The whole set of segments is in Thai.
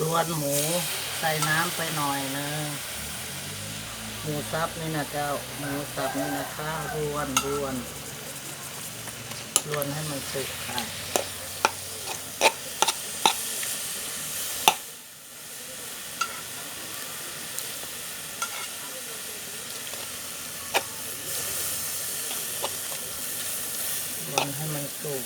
รวนหมูใส่น้ำไปหน่อยนึงหมูสับนี่นะเจ้าหมูสับนี่นะข้าวรวนรวนรวนให้มันสุกค่ะรวนให้มันสุก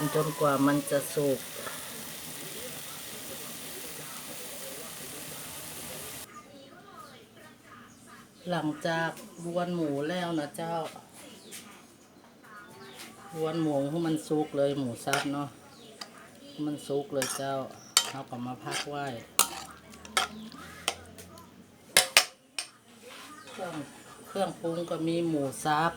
รวนจนกว่ามันจะสุกหลังจากรวนหมูแล้วนะเจ้ารวนหมูให้มันสุกเลยหมูซับเนาะมันสุกเลยเจ้าเอากลับมาพักไว้เครื่องเครื่องปรุงก็มีหมูซับ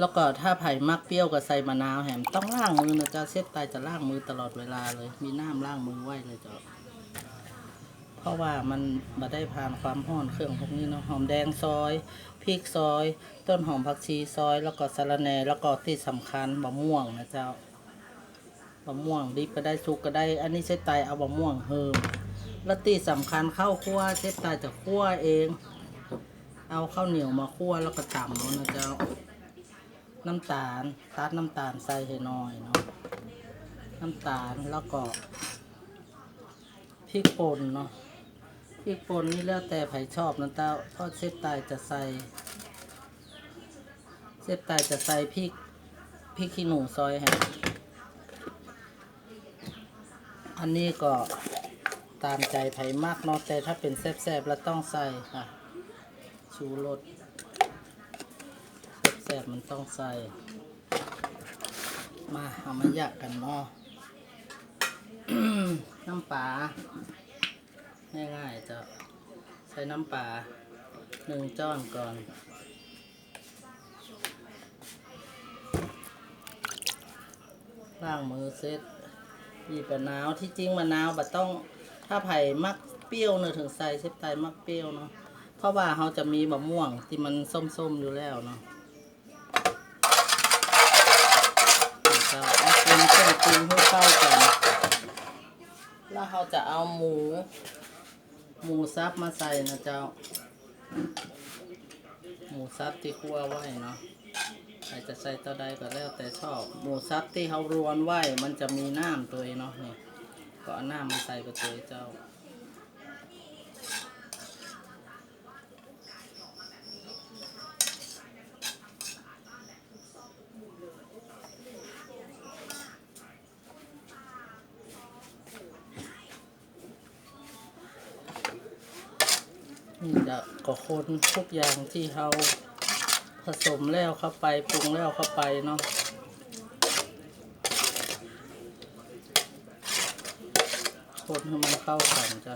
แล้วก็ถ้าไผ่มักเปรี้ยวกับใส่มะนาวแหมต้องล้างมือนะจ๊ะเช็ดไตายจะล้างมือตลอดเวลาเลย มีน้ำล้างมือไว้เลยจ้ะเพราะว่ามันมาได้ผ่านความร้อนเครื่องพวกนี้เนาะหอมแดงซอยพริกซอย ต้นหอมผักชีซอย แล้วก็สะระแหน่แล้วก็ที่สำคัญบะม่วงนะเจ้าบะม่วงดิบก็ได้สุกก็ได้ อันนี้เช็ดไตายเอาบะม่วงเฮิมแล้วที่สำคัญข้าวคั่วเช็ดไตายจะคั่วเอง เอาข้าวเหนียวมาคั่วแล้วก็ตำเอานะเจ้า น้ำตาลตัดน้ำตาลใส่ให้น่อยเนาะน้ำตาลแล้วก็พริกป่นเนาะพริกป่นนี่แล้วแต่ไผชอบนะเต้าเพราะเชฟตายจะใส่เชฟตายจะใส่พริกพริกขี้หนูซอยให้อันนี้ก็ตามใจไผมากเนาะแต่ถ้าเป็นแซ่บๆแล้วต้องใส่ค่ะชูรส ซ่บมันต้องใส่ มาเอามายักกันเนาะน้ำปลาง่ายๆจะใส่น้ำปลาหนึ่งจ้อนก่อนล้างมือเสร็จบีบมะนาวที่จริงมะนาวบัต้องถ้าไผ่มักเปรี้ยวเนอะถึงใส่เชฟไตมักเปรี้ยวเนาะเพราะว่าเขาจะมีมะม่วงที่มันส้มๆอยู่แล้วเนาะ เจ้า เอาเป็นเครื่องปรุงให้เข้ากัน แล้วเราจะเอาหมู หมูซับมาใส่นะเจ้า หมูซับที่คั่วไว้เนาะใครจะใส่เท่าใดก็แล้วแต่ชอบ หมูซับที่เขารวนไว้มันจะมีน้ำตัวเองเนาะนี่ก็เอาน้ำมาใส่กับตัวเจ้า นี่จะก็คนทุกอย่างที่เราผสมแล้วเข้าไปปรุงแล้วเข้าไปเนาะคนให้มันเข้ากันจ้ะ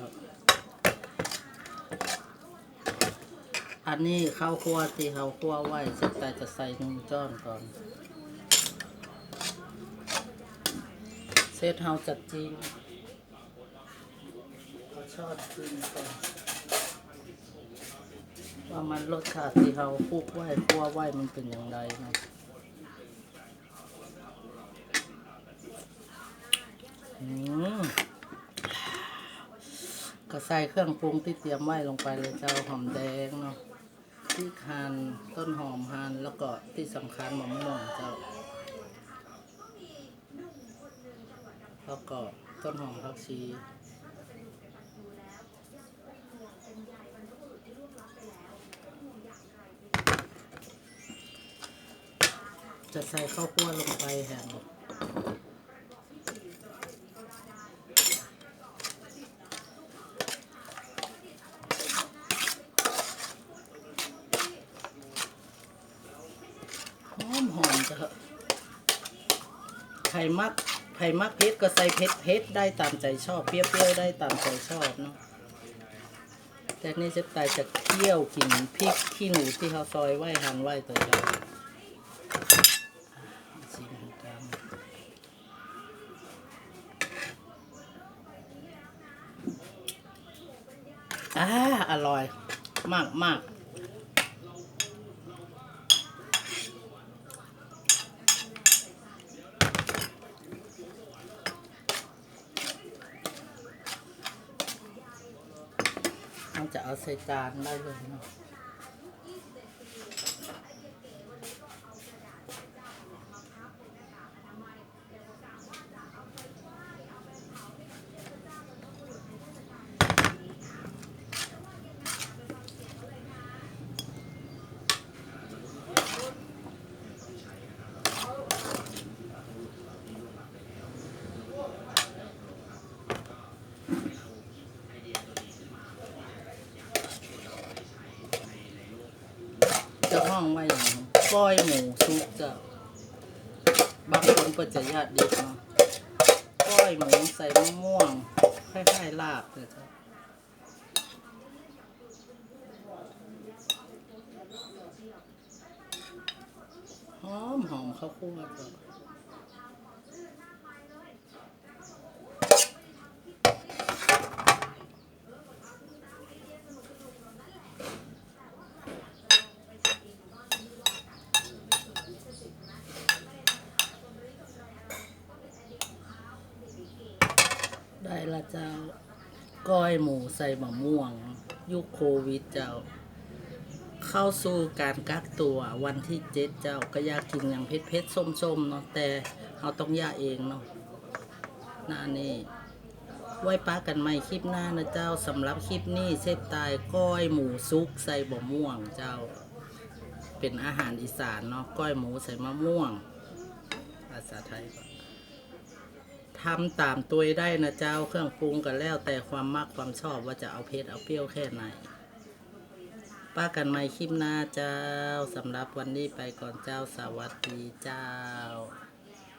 อันนี้ข้าวคั่วที่เขาคั่วไว้สุดแต่จะใส่นึ่งจ้อนก่อน เซตเฮาจัดจริงเขาชอบจริงก่อน ว่ามันรสชาติที่เขาคลุกไหว้คั่วไหว้มันเป็นอย่างไรนะอืมก็ใส่เครื่องปรุงที่เตรียมไว้ลงไปเลยเจ้าหอมแดงเนาะพริกหั่นต้นหอมหั่นแล้วก็ที่สำคัญมะม่วงเจ้า แล้วก็ต้นหอมผักชี จะใส่ข้าวคั่วลงไปแห่งหอมหอมจะไข่มักไข่มักเผ็ดก็ใส่เผ็ดเผ็ดได้ตามใจชอบ เปรี้ยวเปรี้ยวได้ตามใจชอบเนาะแต่นี่จะตายจะเคี่ยวกลิ่นพริกขี้หนูที่เขาซอยไว้หันไว้ตัวเดียว ชิมกัน อ่าอร่อย มากมากเราจะเอาใส่จานได้เลยเนาะ จะห้องไว้อย่างก้อยหมูซุปจะบางคนก็จะญาติดีเนาะก้อยหมูใส่มะม่วงคล้ายๆลาบเลยจ้ะหอมหอมข้าวคั่วจ้ะ ได้ละเจ้า ก้อยหมูใส่มะม่วง ยุคโควิดเจ้า เข้าสู่การกักตัววันที่เจ็ดเจ้าก็อยากกินอย่างเผ็ดเผ็ดส้มๆเนาะแต่เราต้องย่าเองเนาะหน้านี่ไว้ป้ากันใหม่คลิปหน้านะเจ้าสำหรับคลิปนี้เซตตายก้อยหมูซุกใส่บะม่วงเจ้า เป็นอาหารอีสานเนาะก้อยหมูใส่มะม่วง ภาษาไทยก่อน ทำตามตัวได้นะเจ้าเครื่องปรุงกันแล้วแต่ความมักความชอบว่าจะเอาเผ็ดเอาเปรี้ยวแค่ไหนป้ากันใหม่คลิปหน้าเจ้าสำหรับวันนี้ไปก่อนเจ้าสวัสดีเจ้า